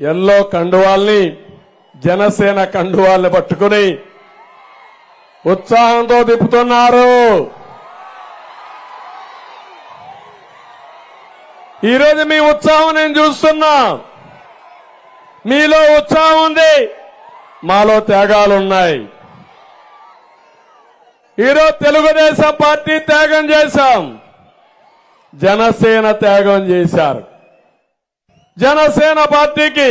Yellow కండువాల్ని Janasena కండువాల్ని పట్టుకుని ఉత్సాహంతో తిప్పుతున్నారు. ఈరోజు మీ ఉత్సాహం నేను చూస్తున్నా. మీలో ఉత్సాహం ఉంది. మాలో త్యాగాలున్నాయి. ఈరోజు తెలుగుదేశం పార్టీ త్యాగం చేశాం. జనసేన త్యాగం చేశారు. జనసేన పార్టీకి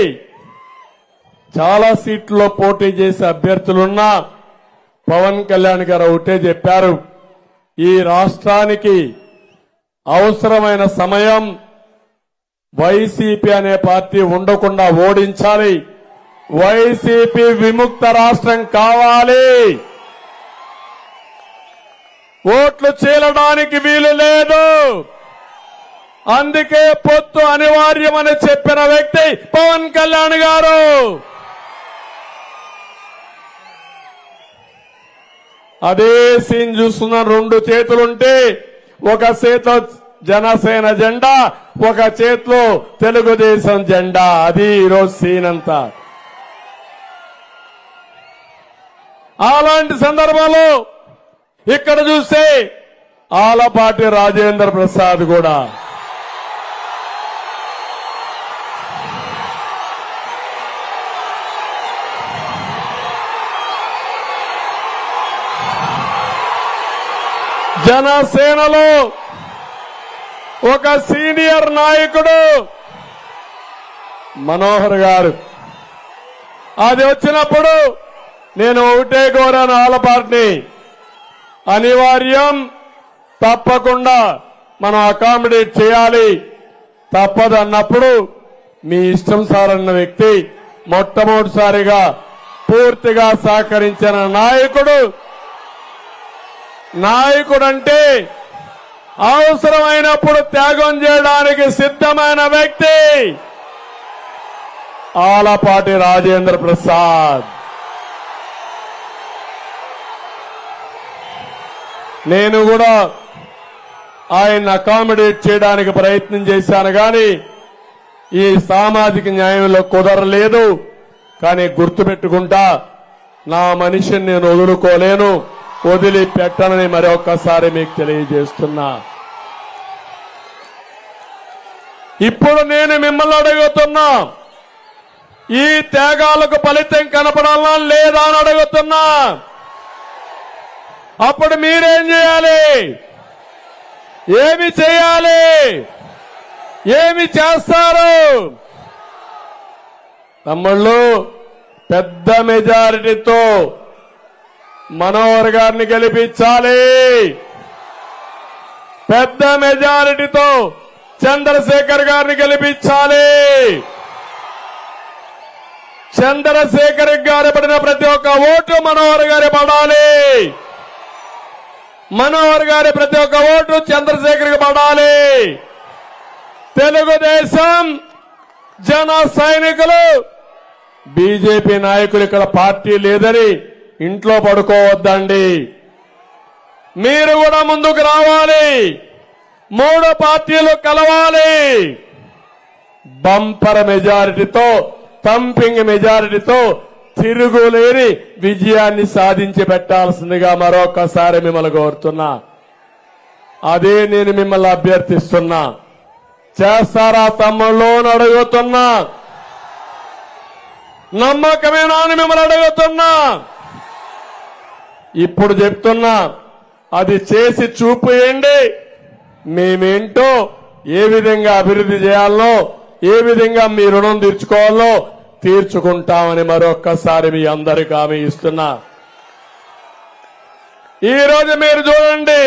చాలా సీట్లలో పోటీ చేసే అభ్యర్థులున్నా పవన్ కళ్యాణ్ గారు ఒకటే చెప్పారు. ఈ రాష్ట్రానికి అవసరమైన సమయం వైసీపీ అనే పార్టీ ఉండకుండా ఓడించాలి. వైసీపీ విముక్త రాష్ట్రం కావాలి. ఓట్లు చీలడానికి వీలు లేదు. అందుకే పొత్తు అనివార్యమని చెప్పిన వ్యక్తి పవన్ కళ్యాణ్ గారు. అదే సీన్ చూస్తున్న రెండు చేతులుంటే ఒక చేతిలో జనసేన జెండా ఒక చేతిలో తెలుగుదేశం జెండా. అది ఈరోజు సీన్ అంతా. అలాంటి సందర్భంలో ఇక్కడ చూస్తే ఆలపాటి రాజేంద్ర ప్రసాద్ కూడా. జనసేనలో ఒక సీనియర్ నాయకుడు మనోహర్ గారు. అది వచ్చినప్పుడు నేను ఒకటే కోరాను ఆలపాటిని అనివార్యం తప్పకుండా మనం అకామిడేట్ చేయాలి. తప్పదన్నప్పుడు మీ ఇష్టం సార్ అన్న వ్యక్తి మొట్టమొదటిసారిగా పూర్తిగా సహకరించిన నాయకుడు నాయకుడంటే అవసరమైనప్పుడు త్యాగం చేయడానికి సిద్ధమైన వ్యక్తి ఆలపాటి రాజేంద్ర ప్రసాద్. నేను కూడా ఆయన అకామిడేట్ చేయడానికి ప్రయత్నం చేశాను కానీ ఈ సామాజిక న్యాయంలో కుదరలేదు. కానీ గుర్తుపెట్టుకుంటా నా మనిషిని నేను వదులుకోలేను. వదిలిపెట్టనని మరొకసారి మీకు తెలియజేస్తున్నా. ఇప్పుడు నేను మిమ్మల్ని అడుగుతున్నా ఈ త్యాగాలకు ఫలితం కనపడాలా లేదా అని అడుగుతున్నా. అప్పుడు మీరేం చేయాలి? ఏమి చేయాలి? ఏమి చేస్తారు? తమ్ముళ్ళు పెద్ద మెజారిటీతో మనోహర్ గారిని గెలిపించాలి. పెద్ద మెజారిటీతో చంద్రశేఖర్ గారిని గెలిపించాలి. చంద్రశేఖర్ గారు పడిన ప్రతి ఒక్క ఓటు మనోహర్ గారి పడాలి. మనోహర్ గారి ప్రతి ఒక్క ఓటు చంద్రశేఖర్ పడాలి. తెలుగుదేశం జన సైనికులు బీజేపీ నాయకులు ఇక్కడ పార్టీ లేదని ఇంట్లో పడుకోవద్దండి. మీరు కూడా ముందుకు రావాలి. మూడు పార్టీలు కలవాలి. బంపర్ మెజారిటీతో తంపింగ్ మెజారిటీతో తిరుగులేని విజయాన్ని సాధించి పెట్టాల్సిందిగా మరొకసారి మిమ్మల్ని కోరుతున్నా. అదే నేను మిమ్మల్ని అభ్యర్థిస్తున్నా. చేస్తారా తమ్ముళ్ళు అడుగుతున్నా. నమ్మకమేనా అని మిమ్మల్ని అడుగుతున్నా. ఇప్పుడు చెప్తున్నా అది చేసి చూపేయండి. మేమేంటో ఏ విధంగా అభివృద్ధి చేయాలో ఏ విధంగా మీ రుణం తీర్చుకోవాలో తీర్చుకుంటామని మరొక్కసారి మీ అందరికి హామీ ఇస్తున్నా. ఈరోజు మీరు చూడండి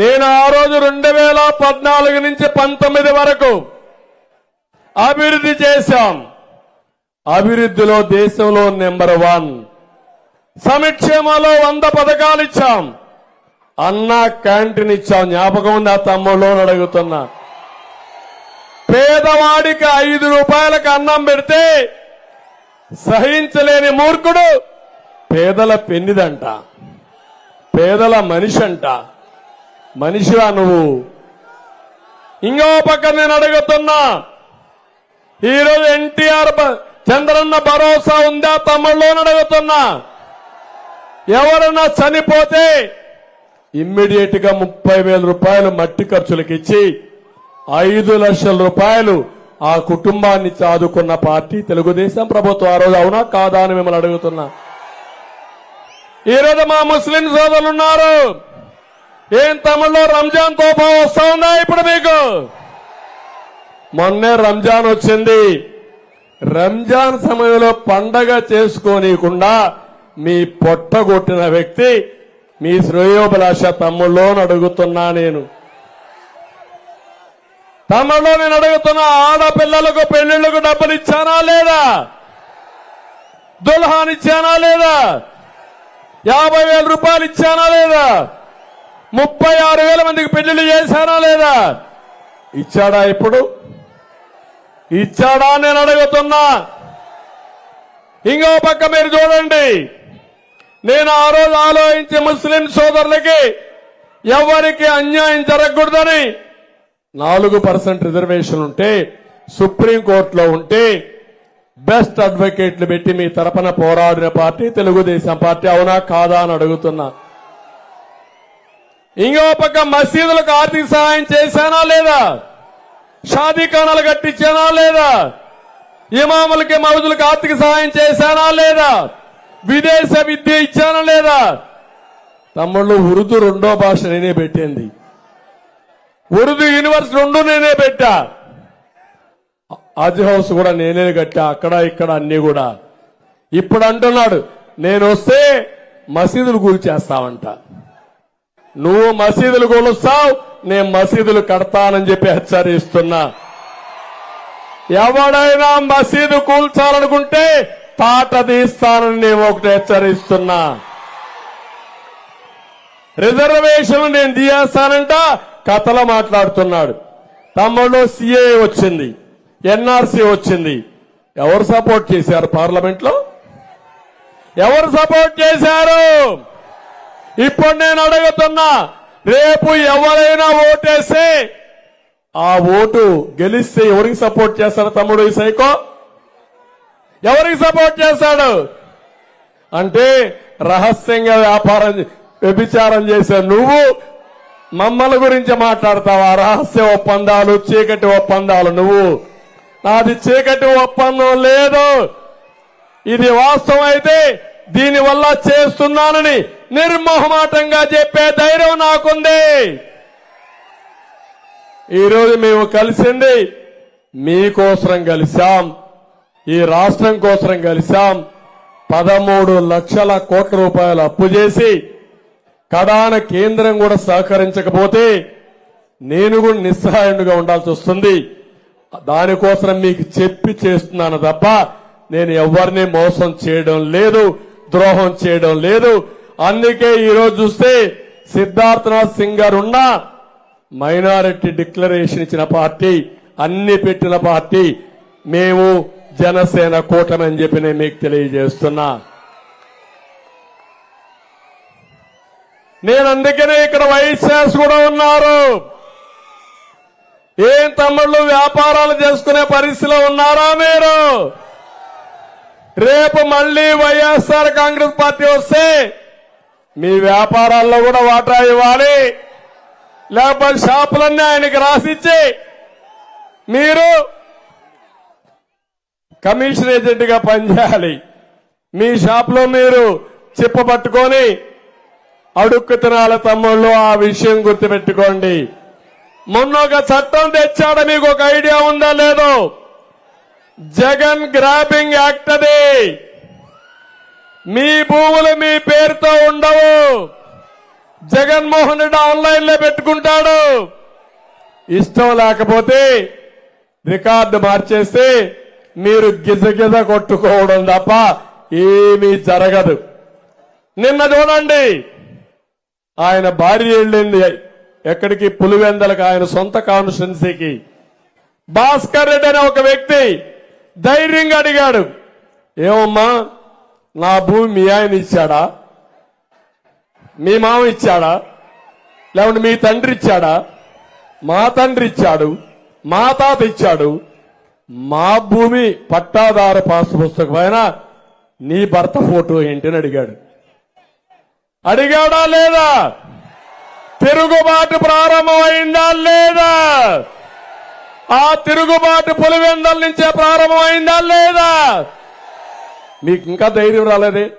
నేను ఆ రోజు రెండు వేల పద్నాలుగు నుంచి పంతొమ్మిది వరకు అభివృద్ధి చేశాం. అభివృద్ధిలో దేశంలో నెంబర్ వన్. సంక్షేమంలో వంద పథకాలు ఇచ్చాం. అన్న క్యాంటీన్ ఇచ్చాం. జ్ఞాపకం ఉంది ఆ తమ్ముళ్ళు అడుగుతున్నా. పేదవాడికి ఐదు రూపాయలకు అన్నం పెడితే సహించలేని మూర్ఖుడు పేదల పెన్నిదంట. పేదల మనిషి అంట మనిషివా నువ్వు? ఇంకో పక్క నేను అడుగుతున్నా. ఈరోజు ఎన్టీఆర్ చంద్రన్న భరోసా ఉందా తమ్ముళ్ళు అడుగుతున్నా. ఎవరన్నా చనిపోతే ఇమ్మీడియట్గా ముప్పై వేల రూపాయలు మట్టి ఖర్చులకు ఇచ్చి ఐదు లక్షల రూపాయలు ఆ కుటుంబాన్ని చాదుకున్న పార్టీ తెలుగుదేశం ప్రభుత్వం ఆ రోజు అవునా కాదా అని మిమ్మల్ని అడుగుతున్నా. ఈ రోజు మా ముస్లిం సోదరులు ఉన్నారు. ఏం తమిళలో రంజాన్ తోఫా వస్తా ఉందా ఇప్పుడు మీకు? మొన్నే రంజాన్ వచ్చింది. రంజాన్ సమయంలో పండగ చేసుకోనీయకుండా మీ పొట్టగొట్టిన వ్యక్తి మీ శ్రేయోభిలాష తమ్ముళ్ళో అడుగుతున్నా నేను. తమలో నేను అడుగుతున్నా ఆడపిల్లలకు పెళ్ళిళ్ళకు డబ్బులు ఇచ్చానా లేదా? దుల్హాన్ ఇచ్చానా లేదా? యాభై వేల రూపాయలు ఇచ్చానా లేదా? ముప్పై ఆరు వేల మందికి పెళ్ళిళ్ళు చేశానా లేదా? ఇచ్చాడా ఇప్పుడు? ఇచ్చాడా నేను అడుగుతున్నా. ఇంకో పక్క మీరు చూడండి. నేను ఆ రోజు ఆలోచించి ముస్లిం సోదరులకి ఎవరికి అన్యాయం జరగకూడదని నాలుగు పర్సెంట్ రిజర్వేషన్ ఉంటే సుప్రీంకోర్టులో ఉంటే బెస్ట్ అడ్వకేట్లు పెట్టి మీ తరపున పోరాడిన పార్టీ తెలుగుదేశం పార్టీ అవునా కాదా అని అడుగుతున్నా. ఇంకో పక్క మసీదులకు ఆర్థిక సహాయం చేశానా లేదా? షాదీఖానాలు కట్టించానా లేదా? ఇమాములకి మౌజులకు ఆర్థిక సహాయం చేశానా లేదా? విదేశ విద్య ఇచ్చానా లేదా? తమ్ముళ్ళు ఉర్దూ రెండో భాష నేనే పెట్టింది. ఉర్దూ యూనివర్సిటీ రెండు నేనే పెట్టా. హజ్ హౌస్ కూడా నేనే కట్టా అక్కడ ఇక్కడ అన్ని కూడా. ఇప్పుడు అంటున్నాడు నేను వస్తే మసీదులు కూల్చేస్తావంట నువ్వు మసీదులు కూలుస్తావు నేను మసీదులు కడతానని చెప్పి హెచ్చరిస్తున్నా. ఎవడైనా మసీదు కూల్చాలనుకుంటే తాట తీస్తానని నేను ఒకటి హెచ్చరిస్తున్నా. రిజర్వేషన్ నేను తీయేస్తానంట కథలో మాట్లాడుతున్నాడు. తమ్ముళ్ళు సిఏ వచ్చింది ఎన్ఆర్సీ వచ్చింది. ఎవరు సపోర్ట్ చేశారు పార్లమెంట్లో ఎవరు సపోర్ట్ చేశారు? ఇప్పుడు నేను అడుగుతున్నా రేపు ఎవరైనా ఓటేస్తే ఆ ఓటు గెలిస్తే ఎవరికి సపోర్ట్ చేస్తారు తమ్ముడు ఈ సైకో? ఎవరికి సపోర్ట్ చేస్తాడు? అంటే రహస్యంగా వ్యాపారం వ్యభిచారం చేసే నువ్వు మమ్మల్ని గురించి మాట్లాడతావా? రహస్య ఒప్పందాలు చీకటి ఒప్పందాలు నువ్వు. నాది చీకటి ఒప్పందం లేదు. ఇది వాస్తవం అయితే దీని వల్ల చేస్తున్నానని నిర్మోహమాటంగా చెప్పే ధైర్యం నాకుంది. ఈరోజు మేము కలిసింది మీకోసం కలిశాం. ఈ రాష్ట్రం కోసరం కలిశాం పదమూడు లక్షల కోట్ల రూపాయలు అప్పు చేసి కడాన కేంద్రం కూడా సహకరించకపోతే నేను కూడా నిస్సహాయుడిగా ఉండాల్సి వస్తుంది. దానికోసం మీకు చెప్పి చేస్తున్నాను తప్ప నేను ఎవరిని మోసం చేయడం లేదు ద్రోహం చేయడం లేదు. అందుకే ఈరోజు చూస్తే సిద్ధార్థనాథ్ సింగ్ గారు ఉన్న మైనారిటీ డిక్లరేషన్ ఇచ్చిన పార్టీ అన్ని పెట్టిన పార్టీ మేము జనసేన కూటమి అని చెప్పి నేను మీకు తెలియజేస్తున్నా. నేను అందుకనే ఇక్కడ వైఎస్ఆర్స్ కూడా ఉన్నారు. ఏం తమ్ముళ్ళు వ్యాపారాలు చేసుకునే పరిస్థితిలో ఉన్నారా మీరు? రేపు మళ్ళీ వైఎస్ఆర్ కాంగ్రెస్ పార్టీ వస్తే మీ వ్యాపారాల్లో కూడా వాటా ఇవ్వాలి. లేకపోతే షాపులన్నీ ఆయనకి రాసిచ్చి మీరు కమిషన్ ఏజెంట్గా పనిచేయాలి. మీ షాప్లో మీరు చెప్పబట్టుకొని అడుక్కుతనాల అడుక్కు తమ్ముళ్ళు ఆ విషయం గుర్తుపెట్టుకోండి. మొన్న ఒక చట్టం తెచ్చాడు మీకు ఒక ఐడియా ఉందా లేదో? జగన్ గ్రాబింగ్ యాక్ట్ అది. మీ భూములు మీ పేరుతో ఉండవు. జగన్మోహన్ రెడ్డి ఆన్లైన్లో పెట్టుకుంటాడు. ఇష్టం లేకపోతే రికార్డు మార్చేస్తే మీరు గిజగిజ కొట్టుకోవడం తప్ప ఏమీ జరగదు. నిన్న చూడండి ఆయన భార్య వెళ్ళింది. ఎక్కడికి? పులివెందలకు ఆయన సొంత కాన్స్టిట్యున్సీకి. భాస్కర్ రెడ్డి అనే ఒక వ్యక్తి ధైర్యంగా అడిగాడు. ఏమమ్మా నా భూమి మీ ఆయన ఇచ్చాడా? మీ మామ ఇచ్చాడా? లేకుంటే మీ తండ్రి ఇచ్చాడా? మా తండ్రి ఇచ్చాడు. మా తాత ఇచ్చాడు. మా భూమి పట్టాదార పాస్ పుస్తకం ఆయన నీ భర్త ఫోటో ఏంటని అడిగాడు. అడిగాడా లేదా? తిరుగుబాటు ప్రారంభమైందా లేదా? ఆ తిరుగుబాటు పులివెందల నుంచే ప్రారంభమైందా లేదా? మీకు ఇంకా ధైర్యం రాలేదే?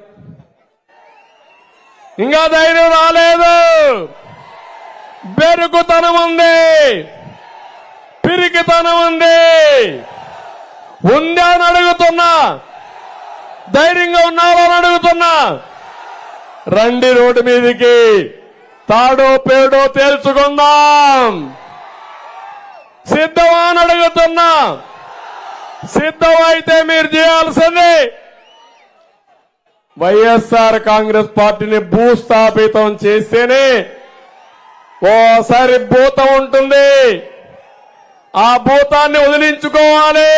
ఇంకా ధైర్యం రాలేదు. బెరుకుతనం ఉంది. పిరికితనం ఉంది. ఉందా అని అడుగుతున్నా. ధైర్యంగా ఉన్నావా అని అడుగుతున్నా. రండి రోడ్డు మీదికి. తాడో పేడో తేల్చుకుందాం. సిద్ధమా అని అడుగుతున్నా. సిద్ధమైతే మీరు చేయాల్సింది. వైఎస్ఆర్ కాంగ్రెస్ పార్టీని భూస్థాపితం చేస్తేనే ఓసారి భూతం ఉంటుంది. ఆ భూతాన్ని వదిలించుకోవాలి.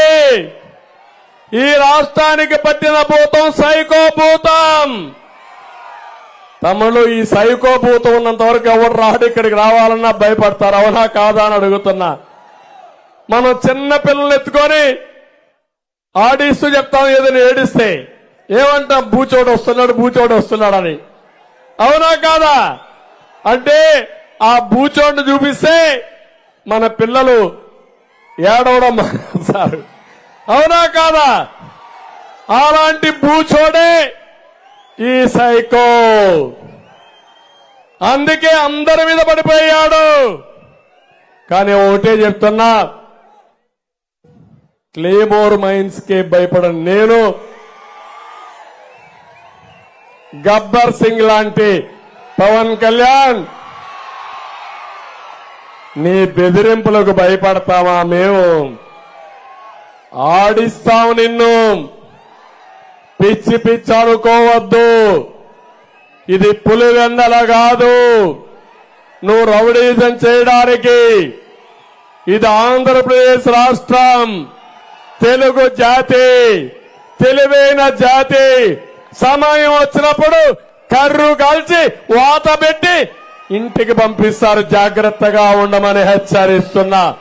ఈ రాష్ట్రానికి పట్టిన భూతం సైకో భూతం. తమ్ముళ్ళు ఈ సైకో భూతం ఉన్నంత వరకు ఎవరు రాడు ఇక్కడికి రావాలన్నా భయపడతారు అవునా కాదా అని అడుగుతున్నా. మనం చిన్న పిల్లల్ని ఎత్తుకొని ఆడిస్తూ చెప్తాం ఏదైనా ఏడిస్తే. ఏమంటాం భూచోడు వస్తున్నాడు బూచోడు వస్తున్నాడని అవునా కాదా? అంటే ఆ భూచోడు చూపిస్తే మన పిల్లలు ఏడవడం సార్ అవునా కాదా? అలాంటి బూచోడే ఈ సైకో. అందుకే అందరి మీద పడిపోయాడు. కానీ ఒకటే చెప్తున్నా. క్లేబోర్ మైన్స్ కే భయపడను నేను. గబ్బర్ సింగ్ లాంటి పవన్ కళ్యాణ్. నీ బెదిరింపులకు భయపడతామా మేము? ఆడిస్తాం నిన్ను. పిచ్చి పిచ్చి అనుకోవద్దు ఇది పులివెందల కాదు. నువ్వు రౌడీజం చేయడానికి ఇది ఆంధ్రప్రదేశ్ రాష్ట్రం. తెలుగు జాతి తెలివైన జాతి. సమయం వచ్చినప్పుడు కర్రు కలిసి వాత పెట్టి ఇంటికి పంపిస్తారు జాగ్రత్తగా ఉండమని హెచ్చరిస్తున్నా.